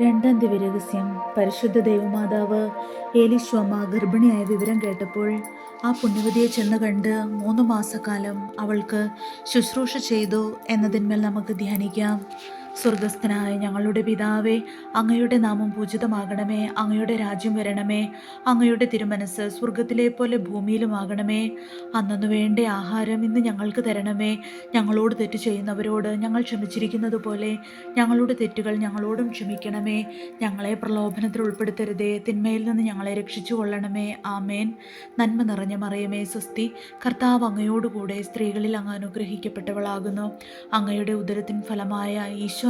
രണ്ടാം ദിവ്യരഹസ്യം പരിശുദ്ധ ദൈവമാതാവ് ഏലിശ്വമ്മ ഗർഭിണിയായ വിവരം കേട്ടപ്പോൾ ആ പുണ്യവതിയെ ചെന്ന് കണ്ട് മൂന്ന് മാസക്കാലം അവൾക്ക് ശുശ്രൂഷ ചെയ്തു എന്നതിന്മേൽ നമുക്ക് ധ്യാനിക്കാം. സ്വർഗസ്ഥനായ ഞങ്ങളുടെ പിതാവേ അങ്ങയുടെ നാമം പൂജിതമാകണമേ അങ്ങയുടെ രാജ്യം വരണമേ അങ്ങയുടെ തിരുമനസ് സ്വർഗത്തിലെ പോലെ ഭൂമിയിലുമാകണമേ. അന്നു വേണ്ട ആഹാരം ഇന്ന് ഞങ്ങൾക്ക് തരണമേ. ഞങ്ങളോട് തെറ്റ് ചെയ്യുന്നവരോട് ഞങ്ങൾ ക്ഷമിച്ചിരിക്കുന്നത് പോലെ ഞങ്ങളുടെ തെറ്റുകൾ ഞങ്ങളോടും ക്ഷമിക്കണമേ. ഞങ്ങളെ പ്രലോഭനത്തിൽ ഉൾപ്പെടുത്തരുതേ. തിന്മയിൽ നിന്ന് ഞങ്ങളെ രക്ഷിച്ചു കൊള്ളണമേ ആമേൻ. നന്മ നിറഞ്ഞ മറിയമേ സ്വസ്തി. കർത്താവ് അങ്ങയോടുകൂടെ സ്ത്രീകളിൽ അങ്ങ് അനുഗ്രഹിക്കപ്പെട്ടവളാകുന്നു. അങ്ങയുടെ ഉദരത്തിൻ ഫലമായ ഈശോ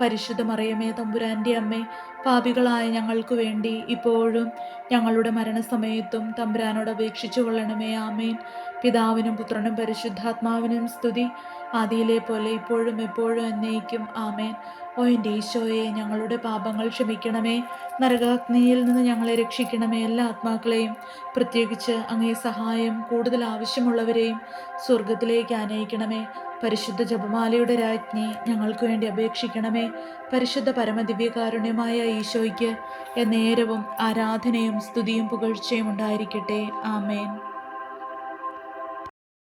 പരിശുദ്ധ മറിയമേ തമ്പുരാന്റെ അമ്മേ പാപികളായ ഞങ്ങൾക്ക് വേണ്ടി ഇപ്പോഴും ഞങ്ങളുടെ മരണസമയത്തും തമ്പുരാനോട് അപേക്ഷിച്ചു കൊള്ളണമേ ആമേൻ. പിതാവിനും പുത്രനും പരിശുദ്ധാത്മാവിനും സ്തുതി. ആദിയിലെ പോലെ ഇപ്പോഴും എപ്പോഴും എന്നേക്കും ആമേൻ. ഓ എന്റെ ഈശോയെ ഞങ്ങളുടെ പാപങ്ങൾ ക്ഷമിക്കണമേ. നരകാഗ്നിയിൽ നിന്ന് ഞങ്ങളെ രക്ഷിക്കണമേ എല്ലാ ആത്മാക്കളെയും. പ്രത്യേകിച്ച് അങ്ങേ സഹായം കൂടുതൽ ആവശ്യമുള്ളവരെയും സ്വർഗത്തിലേക്ക് ആനയിക്കണമേ. പരിശുദ്ധ ജപമാലയുടെ രാജ്ഞി ഞങ്ങൾക്ക് വേണ്ടി അപേക്ഷിക്കണമേ. പരിശുദ്ധ പരമദിവ്യകാരുണ്യമായ ഈശോയ്ക്ക് എന്നേരവും ആരാധനയും സ്തുതിയും പുകഴ്ചയും ഉണ്ടായിരിക്കട്ടെ. ആമേൻ.